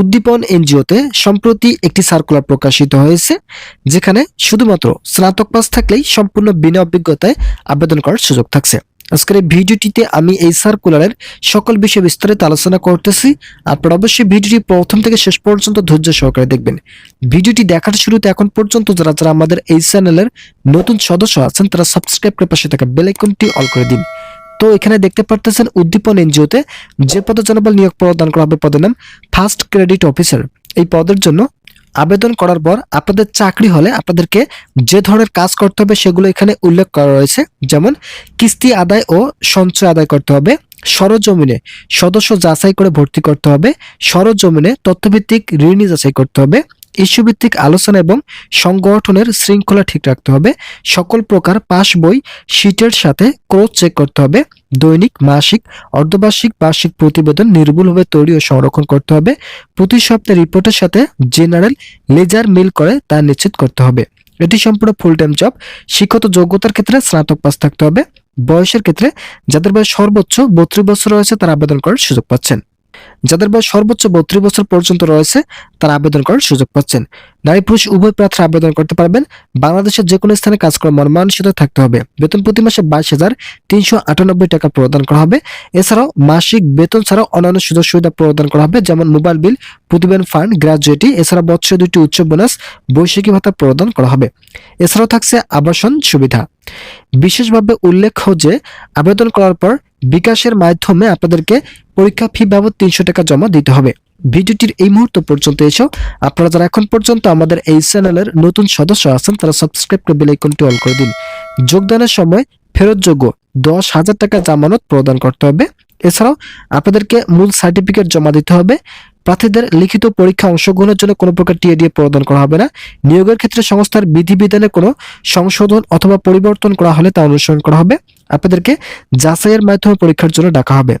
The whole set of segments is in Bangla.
উদ্দীপন এনজিওতে সম্প্রতি একটি সার্কুলার প্রকাশিত হয়েছে, যেখানে শুধুমাত্র স্নাতক পাস থাকলেই সম্পূর্ণ বিনা অভিজ্ঞতায় আবেদন করার সুযোগ থাকছে। আজকের ভিডিওটিতে আমি এই সার্কুলারের সকল বিষয়ে বিস্তারিত আলোচনা করতেছি। আপনারা অবশ্যই ভিডিওটি প্রথম থেকে শেষ পর্যন্ত ধৈর্য সহকারে দেখবেন। ভিডিওটি দেখার শুরুতে এখন পর্যন্ত যারা যারা আমাদের এই চ্যানেলের নতুন সদস্য আছেন, তারা সাবস্ক্রাইব করে পাশে থাকা বেল আইকনটি অল করে দিন। তো এখানে দেখতে পারতেছেন উদ্দীপন এনজিওতে যে পদে জনবল নিয়োগ প্রদান করা হবে পদের নাম ফার্স্ট ক্রেডিট অফিসার এই পদের জন্য আবেদন করার পর আপনাদের চাকরি হলে আপনাদেরকে যে ধরনের কাজ করতে হবে সেগুলো এখানে উল্লেখ করা রয়েছে। যেমন কিস্তি আদায় ও সঞ্চয় আদায় করতে হবে, সরজমিনে সদস্য যাচাই করে ভর্তি করতে হবে, সরজমিনে তথ্যভিত্তিক ঋণী যাচাই করতে হবে ইস্যুভিত্তিক আলোচনা এবং সংগঠনের শৃঙ্খলা ঠিক রাখতে হবে। সকল প্রকার পাস বই শীটের সাথে ক্রস চেক করতে হবে। দৈনিক, মাসিক, অর্ধবার্ষিক, বার্ষিক প্রতিবেদন নির্ভুলভাবে তৈরি ও সংরক্ষণ করতে হবে। প্রতি সপ্তাহে রিপোর্টের সাথে জেনারেল লেজার মিল করে তা নিশ্চিত করতে হবে। এটি সম্পূর্ণ ফুল টাইম জব শিক্ষত যোগ্যতার ক্ষেত্রে স্নাতক পাস থাকতে হবে। বয়সের ক্ষেত্রে যাদের বয়স সর্বোচ্চ বত্রিশ বছর রয়েছে তারা আবেদন করার সুযোগ পাচ্ছেন। যাদের বয়স সর্বোচ্চ বত্রিশ বছর পর্যন্ত রয়েছে, তারা আবেদন করার সুযোগ পাচ্ছেন। নারী পুরুষ উভয় প্রার্থী আবেদন করতে পারবেন। বাংলাদেশের যে কোনো স্থানে কাজ করার মর্মানুসিত থাকতে হবে। বেতন প্রতি মাসে বাইশ হাজার তিনশো আটানব্বই টাকা প্রদান করা হবে। এছাড়াও মাসিক বেতন ছাড়াও অন্যান্য সুযোগ সুবিধা প্রদান করা হবে, যেমন মোবাইল বিল, প্রতিবেদন ফান্ড গ্র্যাজুয়েটি এছাড়া বছরে দুটি উচ্চ বোনাস বৈশাখী ভাতা প্রদান করা হবে। এছাড়াও থাকছে আবাসন সুবিধা। বিশেষভাবে উল্লেখ্য যে, আবেদন করার পর বিকাশের মাধ্যমে আপনাদেরকে পরীক্ষা ফি বাবদ তিনশো টাকা জমা দিতে হবে। ভিডিওটির এই মুহূর্ত পর্যন্ত এসেও আপনারা যারা এখন পর্যন্ত আমাদের এই চ্যানেলের নতুন সদস্য আছেন, তারা সাবস্ক্রাইব করে বেল আইকনটি অল করে দিন। যোগদানের সময় ফেরতযোগ্য দশ হাজার টাকা জামানত প্রদান করতে হবে। এছাড়াও আপনাদেরকে মূল সার্টিফিকেট জমা দিতে হবে। প্রার্থীদের লিখিত পরীক্ষা অংশগ্রহণের জন্য কোনো প্রকার টিএডিএ প্রদান করা হবে না। নিয়োগের ক্ষেত্রে সংস্থার বিধিবিধানে কোনো সংশোধন অথবা পরিবর্তন করা হলে তা অনুসরণ করা হবে। আপনাদেরকে যাচাইয়ের মাধ্যমে পরীক্ষার জন্য ডাকা হবে।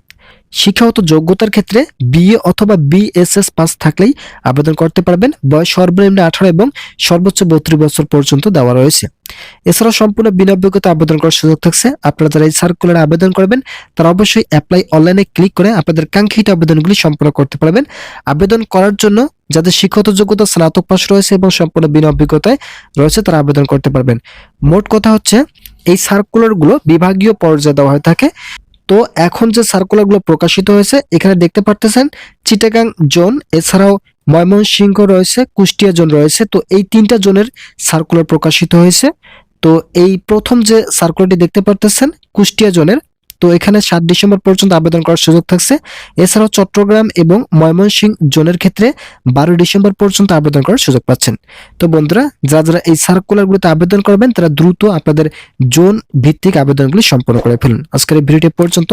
শিক্ষাগত যোগ্যতার ক্ষেত্রে বিএ অথবা বিএসএস পাস থাকলেই আবেদন করতে পারবেন। বয়স সর্বনিম্ন আঠারো এবং সর্বোচ্চ বত্রিশ বছর পর্যন্ত দেওয়া রয়েছে। এছাড়াও সম্পূর্ণ বিনা অভিজ্ঞতা আবেদন করার সুযোগ থাকছে। আপনারা যারা এই সার্কুলারে আবেদন করবেন, তারা অবশ্যই অ্যাপ্লাই অনলাইনে ক্লিক করে আপনাদের কাঙ্ক্ষিত আবেদনগুলি সম্পূর্ণ করতে পারবেন। আবেদন করার জন্য যাদের শিক্ষাগত যোগ্যতা স্নাতক পাশ রয়েছে এবং সম্পূর্ণ বিনা অভিজ্ঞতায় রয়েছে, তারা আবেদন করতে পারবেন। মোট কথা হচ্ছে এই সার্কুলারগুলো বিভাগীয় পর্যায়ে দেওয়া হয়ে থাকে। তো এখন যে সার্কুলারগুলো প্রকাশিত হয়েছে, এখানে দেখতে পারতেছেন চিটাগাং জোন, এছাড়াও ময়মনসিংহ রয়েছে, কুষ্টিয়া জোন রয়েছে। তো এই তিনটা জোনের সার্কুলার প্রকাশিত হয়েছে। তো এই প্রথম যে সার্কুলারটি দেখতে পারতেছেন, কুষ্টিয়া জোনের তো এখানে সাত ডিসেম্বর পর্যন্ত আবেদন করার সুযোগ থাকছে। এছাড়াও চট্টগ্রাম এবং ময়মনসিংহ জোনের ক্ষেত্রে বারো ডিসেম্বর পর্যন্ত আবেদন করার সুযোগ পাচ্ছেন। তো বন্ধুরা, যারা যারা এই সার্কুলারগুলোতে আবেদন করবেন, তারা দ্রুত আপনাদের জোন ভিত্তিক আবেদনগুলি সম্পন্ন করে ফেলুন। আজকের এই ভিডিওটি পর্যন্ত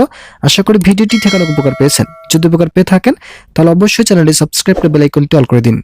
আশা করি ভিডিওটি থেকে অনেক উপকার পেয়েছেন। যদি উপকার পেয়ে থাকেন, তাহলে অবশ্যই চ্যানেলটি সাবস্ক্রাইব করে বেল আইকনটি অল করে দিন।